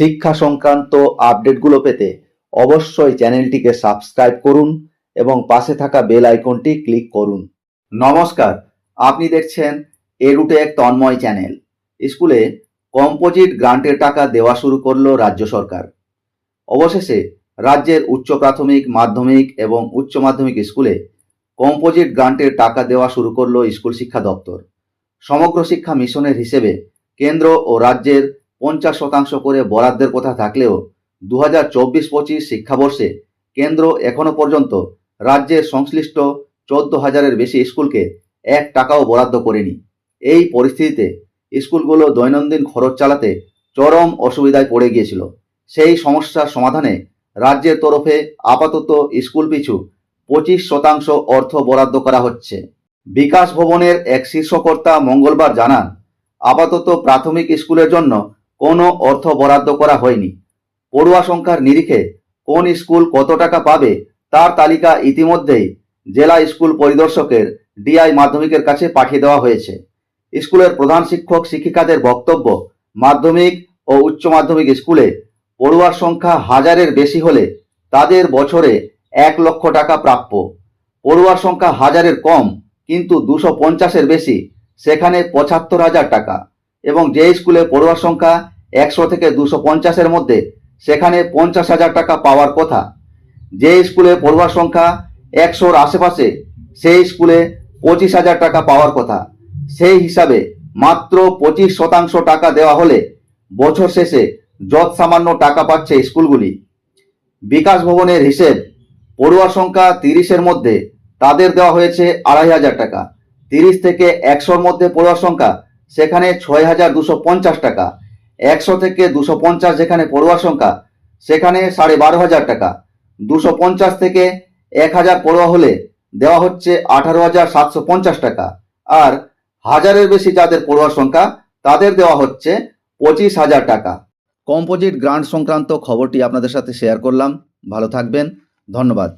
শিক্ষা সংক্রান্ত আপডেটগুলো পেতে অবশ্যই চ্যানেলটিকে সাবস্ক্রাইব করুন এবং পাশে থাকা বেল আইকনটি ক্লিক করুন। নমস্কার, আপনি দেখছেন এরুটেক তন্ময় চ্যানেল। স্কুলে কম্পোজিট গ্রান্টের টাকা দেওয়া শুরু করল রাজ্য সরকার। অবশেষে রাজ্যের উচ্চ প্রাথমিক, মাধ্যমিক এবং উচ্চ মাধ্যমিক স্কুলে কম্পোজিট গ্রান্টের টাকা দেওয়া শুরু করল স্কুল শিক্ষা দপ্তর। সমগ্র শিক্ষা মিশনের হিসেবে কেন্দ্র ও রাজ্যের পঞ্চাশ শতাংশ করে বরাদ্দের কথা থাকলেও দু হাজার চব্বিশ পঁচিশ শিক্ষাবর্ষে কেন্দ্র এখনও পর্যন্ত রাজ্যের সংশ্লিষ্ট চোদ্দ হাজারের বেশি স্কুলকে এক টাকাও বরাদ্দ করেনি। এই পরিস্থিতিতে স্কুলগুলো দৈনন্দিন খরচ চালাতে চরম অসুবিধায় পড়ে গিয়েছিল। সেই সমস্যার সমাধানে রাজ্যের তরফে আপাতত স্কুল পিছু পঁচিশ শতাংশ অর্থ বরাদ্দ করা হচ্ছে। বিকাশ ভবনের এক শীর্ষকর্তা মঙ্গলবার জানান, আপাতত প্রাথমিক স্কুলের জন্য কোনো অর্থ বরাদ্দ করা হয়নি। পড়ুয়া সংখ্যার নিরিখে কোন স্কুল কত টাকা পাবে তার তালিকা ইতিমধ্যেই জেলা স্কুল পরিদর্শকের ডিআই মাধ্যমিকের কাছে পাঠিয়ে দেওয়া হয়েছে। স্কুলের প্রধান শিক্ষক শিক্ষিকাদের বক্তব্য মাধ্যমিক ও উচ্চ মাধ্যমিক স্কুলে পড়ুয়ার সংখ্যা হাজারের বেশি হলে তাদের বছরে এক লক্ষ টাকা প্রাপ্য। পড়ুয়ার সংখ্যা হাজারের কম, কিন্তু দুশো পঞ্চাশের বেশি, সেখানে পঁচাত্তর হাজার টাকা। এবং যে স্কুলে পড়ুয়ার সংখ্যা একশো থেকে দুশো পঞ্চাশের মধ্যে, সেখানে পঞ্চাশ হাজার টাকা পাওয়ার কথা। যে স্কুলে পড়ুয়ার সংখ্যা একশোর আশেপাশে, সেই স্কুলে পঁচিশ হাজার টাকা পাওয়ার কথা। সেই হিসাবে মাত্র পঁচিশ শতাংশ টাকা দেওয়া হলে বছর শেষে যত সামান্য টাকা পাচ্ছে স্কুলগুলি। বিকাশ ভবনের হিসেব, পড়ুয়ার সংখ্যা তিরিশের মধ্যে, তাদের দেওয়া হয়েছে আড়াই হাজার টাকা। তিরিশ থেকে একশোর মধ্যে পড়ুয়ার সংখ্যা সেখানে ছয় হাজার দুশো পঞ্চাশ টাকা, একশো থেকে দুশো পঞ্চাশ যেখানে পড়ুয়ার সংখ্যা, সেখানে সাড়ে বারো হাজার টাকা। দুশো পঞ্চাশ থেকে এক হাজার পড়ুয়া হলে দেওয়া হচ্ছে আঠারো হাজার সাতশো পঞ্চাশ টাকা। আর হাজারের বেশি যাদের পড়ুয়ার সংখ্যা, তাদের দেওয়া হচ্ছে পঁচিশ হাজার টাকা। কম্পোজিট গ্রান্ট সংক্রান্ত খবরটি আপনাদের সাথে শেয়ার করলাম। ভালো থাকবেন। ধন্যবাদ।